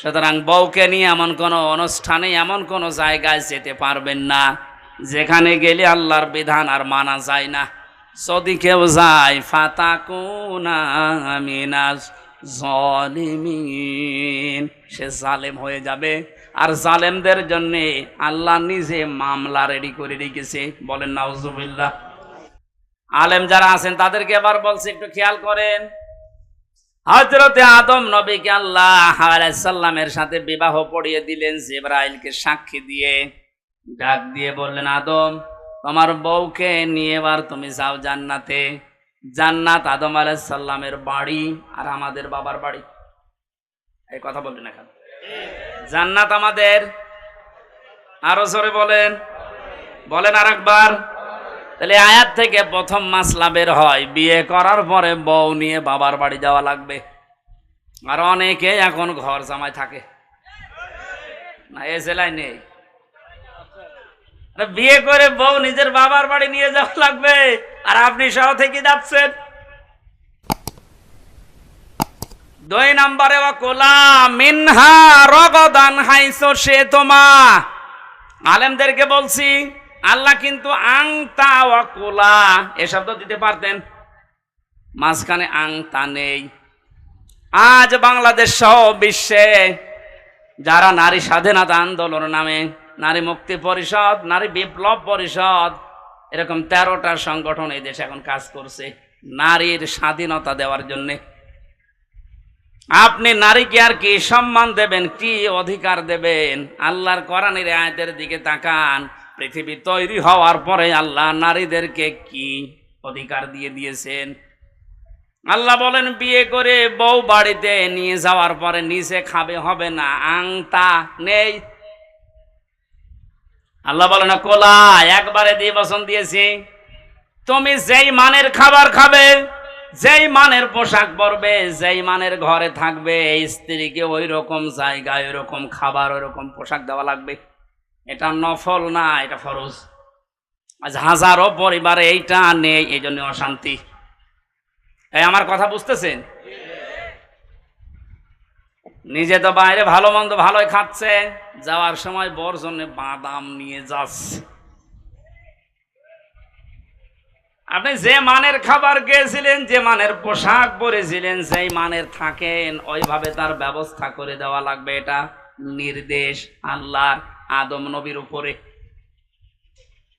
সুতরাং বউকে নিয়ে এমন কোনো অনুষ্ঠানে, এমন কোনো জায়গায় যেতে পারবেন না, যেখানে গেলে আল্লাহর বিধান আর মানা যায় না। যদি কেউ যায়, ফাতাকুনা মিনাজ জলিমিন, সে জালেম হয়ে যাবে। আর জালেমদের জন্য আল্লাহ নিজে মামলা রেডি করে রেখেছে। বলেন, নাউজুবিল্লাহ। আলেম যারা আছেন, তাদেরকে এবার বলছে, একটু খেয়াল করেন। হজরতে আদম নবীকে আল্লাহ সাল্লামের সাথে বিবাহ পড়িয়ে দিলেন, জিব্রাইলকে সাক্ষী দিয়ে ডাক দিয়ে বললেন, আদম, তোমার বউকে নিয়ে এবার তুমি যাও জান্নাতে। জান্নাত আদম সাল্লামের বাড়ি আর আমাদের বাবার বাড়ি। এই কথা বললেন এখন জান্নাত আমাদের। আরও জোরে বলেন। বলেন আর একবার তাহলে আয়াত থেকে প্রথম মাসলা বের হয়। বিয়ে করার পরে বউ নিয়ে বাবার বাড়ি যাওয়া লাগবে। আর অনেকে এখন ঘর জামাই থাকে। না, এ জেলায় নেই। বিয়ে করে বউ নিজের বাবার বাড়ি নিয়ে যাওয়া লাগবে। আর আপনি সহ থেকে যাচ্ছেন। দুই নম্বরে কোলা মিনহা রগদান হাইসো সে তোমা। আলেমদেরকে বলছি আল্লাহ কিন্তু আংতা এ শব্দ দিতে পারতেন। মাঝখানে আংতা নেই। আজ বাংলাদেশ সহ বিশ্বে যারা নারী স্বাধীনতা আন্দোলন নামে, নারী মুক্তি পরিষদ, নারী বিপ্লব পরিষদ, এরকম তেরোটা সংগঠন এই দেশে এখন কাজ করছে নারীর স্বাধীনতা দেওয়ার জন্যে। আপনি নারীকে আর কি সম্মান দেবেন, কি অধিকার দেবেন? আল্লাহর কোরআনের আয়াতের দিকে তাকান। পৃথিবী তৈরি হওয়ার পরে আল্লাহ নারীদেরকে কি অধিকার দিয়ে দিয়েছেন? আল্লাহ বলেন, বিয়ে করে বউ বাড়িতে নিয়ে যাওয়ার পরে নিচে খাবে, হবে না আংতা নেই। আল্লাহ বলে না কোলা, একবারে দিয়ে বসন দিয়েছি। তুমি যেই মানের খাবার খাবে, যেই মানের পোশাক পরবে, যেই মানের ঘরে থাকবে, স্ত্রীকে ওই রকম জায়গায় ওই রকম খাবার ওই রকম পোশাক দেওয়া লাগবে। এটা নফল না, এটা ফরজ। আজ হাজারো পরিবারে এইটা নেই, এই জন্য অশান্তি। এই আমার কথা বুঝতেছেন? নিজে তো বাইরে ভালো মন্দ ভালোই খাচ্ছে, যাওয়ার সময় বর জন্য বাদাম নিয়ে যাচ্ছে আপনি যে মানের খাবার খেয়েছিলেন, যে মানের পোশাক পরেছিলেন, যেই মানের থাকেন, ওইভাবে তার ব্যবস্থা করে দেওয়া লাগবে, এটা নির্দেশ আল্লাহর। আদম নবীর উপরে।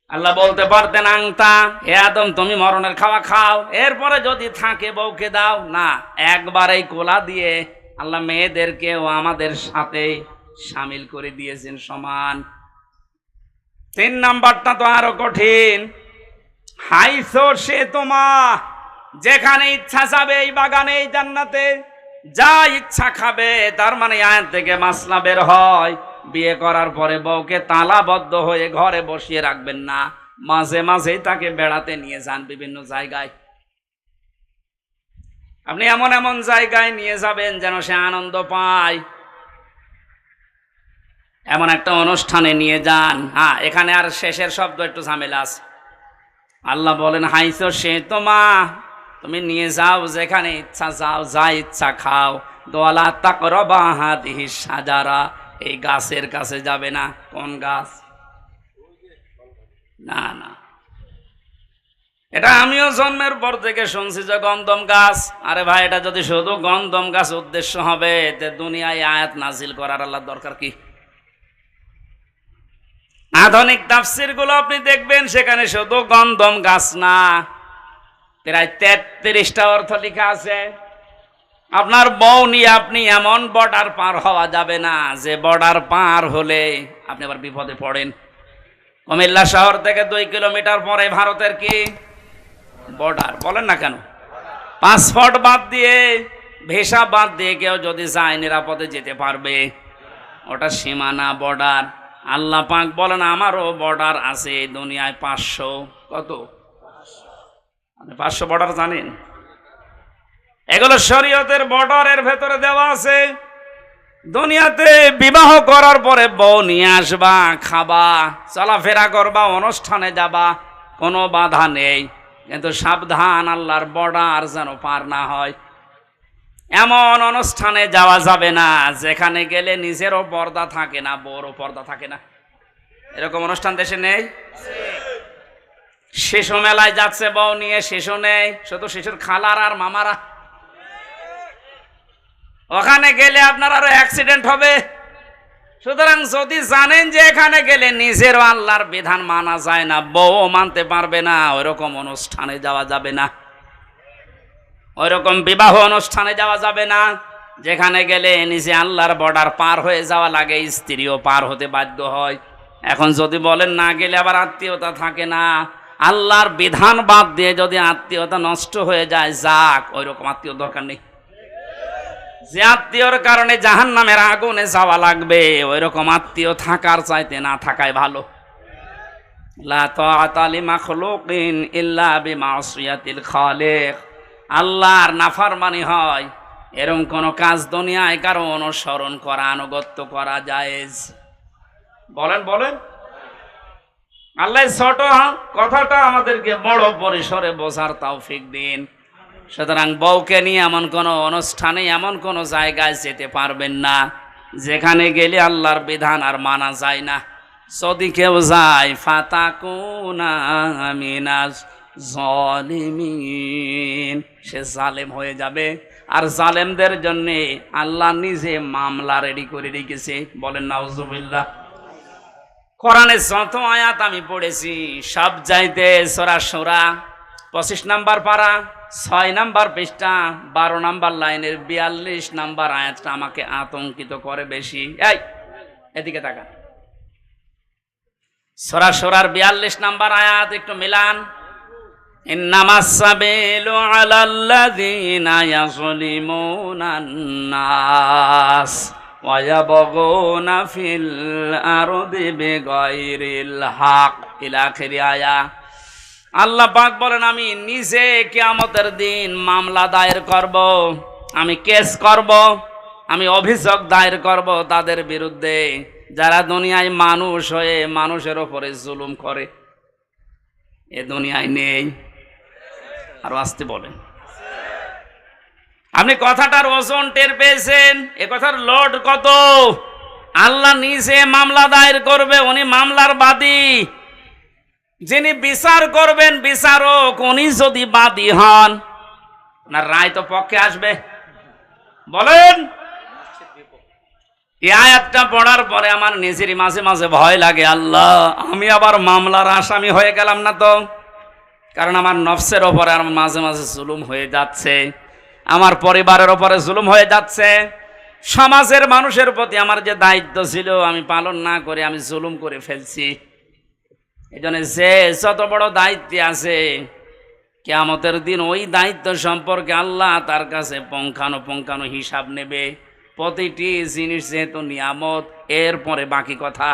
আল্লাহ বলতে পারতেন আংতা হে আদম, তুমি মরণের খাওয়া খাও। এরপরে যদি থাকে বউকে দাও। না, একবারেই কোলা দিয়ে আল্লাহ মেয়েদেরকেও আমাদের সাথে সামিল করে দিয়েছেন সমান। তিন নাম্বারটা তো আরও কঠিন। হাইসো সে তোমা, যেখানে ইচ্ছা যাবে এই বাগানে, এই জান্নাতে। যা ইচ্ছা খাবে, তার মানে আয়াত থেকে মাসলা বের হয়। বিয়ে করার পরে বউকে তালাবদ্ধ হয়ে ঘরে বসিয়ে রাখবেন না। মাঝে মাঝেই তাকে বেড়াতে নিয়ে যান বিভিন্ন জায়গায়। আপনি এমন এমন জায়গায় নিয়ে যাবেন যেন সে আনন্দ পায়। এমন একটা অনুষ্ঠানে নিয়ে যান। হ্যাঁ এখানে আর শেষের শব্দ একটু ঝামেলা আছে। আল্লাহ বলেন হাইছো সে তো মা, তুমি নিয়ে যাও যেখানে ইচ্ছা যাও, যা ইচ্ছা খাও। দোয়ালা তাকরবা হাতিহি সাজারা। এই গাছের কাছে যাবে না। কোন গাছ? না না। এটা আমিও জন্মের পর থেকে শুনছি যে গন্ধম গাছ। আরে ভাই, এটা যদি শুধু গন্ধম গাছ উদ্দেশ্য হবে, তে দুনিয়ায় আয়াত নাজিল করার আল্লাহ দরকার কি? আধুনিক তাফসিরগুলো আপনি দেখবেন, সেখানে শুধু গন্ধম গাছ না। প্রায় তেত্রিশটা অর্থ লেখা আছে। আপনার বউ নিয়ে আপনি এমন বর্ডার পার হওয়া যাবে না, যে বর্ডার পার হলে আপনি আবার বিপদে পড়েন। কুমিল্লা শহর থেকে দুই কিলোমিটার পরে ভারতের কি? বর্ডার, বলেন না কেন? পাসপোর্ট বাদ দিয়ে, ভিসা বাদ দিয়ে কেউ যদি যায় নিরাপদে যেতে পারবে। ওটা সীমানা বর্ডার। আল্লাহ পাক বলেন, আমারও বর্ডার আছে দুনিয়ায় পাঁচশো। কত? আপনি পাঁচশো বর্ডার জানেন? এগুলো শরীয়তের বর্ডারের ভেতরে দেওয়া আছে। দুনিয়াতে বিবাহ করার পরে বউ নিয়ে আসবা, খাবা, চলাফেরা করবা, অনুষ্ঠানে যাবা, কোনো বাধা নেই। কিন্তু সাবধান, আল্লাহর বর্ডার যেন পার না হয়। এমন অনুষ্ঠানে যাওয়া যাবে না, যেখানে গেলে নিজেরও পর্দা থাকে না বড় পর্দা থাকে না। এরকম অনুষ্ঠান দেশে নেই? শিশু মেলায় যাচ্ছে, বউ নিয়ে শিশু নেই, শুধু শিশুর খালার আর মামারা। ওখানে গেলে আপনার আরও অ্যাক্সিডেন্ট হবে। সুতরাং যদি জানেন যে এখানে গেলে নিজেরও আল্লাহর বিধান মানা যায় না, বউ মানতে পারবে না, ওইরকম অনুষ্ঠানে যাওয়া যাবে না। ওইরকম বিবাহ অনুষ্ঠানে যাওয়া যাবে না। যেখানে গেলে নিজে আল্লাহর বর্ডার পার হয়ে যাওয়া লাগে, স্ত্রীও পার হতে বাধ্য হয়। এখন যদি বলেন না গেলে আবার আত্মীয়তা থাকে না। আল্লাহর বিধান বাদ দিয়ে যদি আত্মীয়তা নষ্ট হয়ে যায়, যাক, ওইরকম আত্মীয় দরকার নেই। যে আত্মীয়র কারণে জাহান নামের আগুনে যাওয়া লাগবে। ওই রকম আত্মীয় থাকার চাইতে না থাকাই ভালো। আল্লাহর নাফরমানি হয়। এরকম কোন কাজ দুনিয়ায় কারও অনুসরণ করা, আনুগত্য করা জায়েজ। বলেন বলেন। আল্লাহ ছোট কথাটা আমাদেরকে বড় পরিসরে বোঝার তৌফিক দিন। সুতরাং বউকে নিয়ে এমন কোনো অনুষ্ঠানে, এমন কোনো জায়গায় যেতে পারবেন না, যেখানে গেলে আল্লাহর বিধান আর মানা যায় না। যদি কেউ যায়, ফাতাকুনা মিনাজ জলিমিন, সে জালেম হয়ে যাবে। আর জালেমদের জন্যে আল্লাহ নিজে মামলা রেডি করে রেখেছে। বলেন, নাউজুবিল্লাহ। কোরআনে যত আয়াত আমি পড়েছি, সব যাইতে সোরা সোরা। পঁচিশ নাম্বার পারা ছয় নাম্বার পৃষ্ঠা বারো নাম্বার লাইনের বিয়াল্লিশ নাম্বার আয়াতটা আমাকে আতঙ্কিত করে বেশি এই এদিকে তাকা সোরা সোরার বিয়াল্লিশ নাম্বার আয়াত একটু মিলান إنما السبيل على الذين يظلمون الناس ويبغون في الأرض بغير الحق إلى آخر آية আল্লাহ পাক বলেন, আমি নিজে কিয়ামতের দিন মামলা দায়ের করব, আমি কেস করব, আমি অভিযোগ দায়ের করব তাদের বিরুদ্ধে। যারা দুনিয়ায় মানুষ হয়ে মানুষের ওপরে জুলুম করে, এ দুনিয়ায় নেই। আর আসতে বলেন। আপনি কথাটার ওজন টের পেয়েছেন? এ কথার লোড কত? আল্লাহ নিজে মামলা দায়ের করবে, উনি মামলার বাদী। যিনি বিচার করবেন, বিচারক, উনি যদি বাদী হন না রায় তো পক্ষে আসবে। বলেন, এই আয়াতটা পড়ার পরে আমার নিজেরই মাঝে মাঝে ভয় লাগে, আল্লাহ, আমি আবার মামলার আসামি হয়ে গেলাম না তো? কারণ আমার নফসের ওপরে আমার মাঝে মাঝে জুলুম হয়ে যাচ্ছে, আমার পরিবারের ওপরে জুলুম হয়ে যাচ্ছে, সমাজের মানুষের প্রতি আমার যে দায়িত্ব ছিল, আমি পালন না করে আমি জুলুম করে ফেলছি। এই জন্য যে যত বড় দায়িত্বে আছে, কেয়ামতের দিন ওই দায়িত্ব সম্পর্কে আল্লাহ তার কাছে পঙ্খানো পঙ্খানো হিসাব নেবে। প্রতিটি জিনিস যেহেতু নিয়ামত, এরপরে বাকি কথা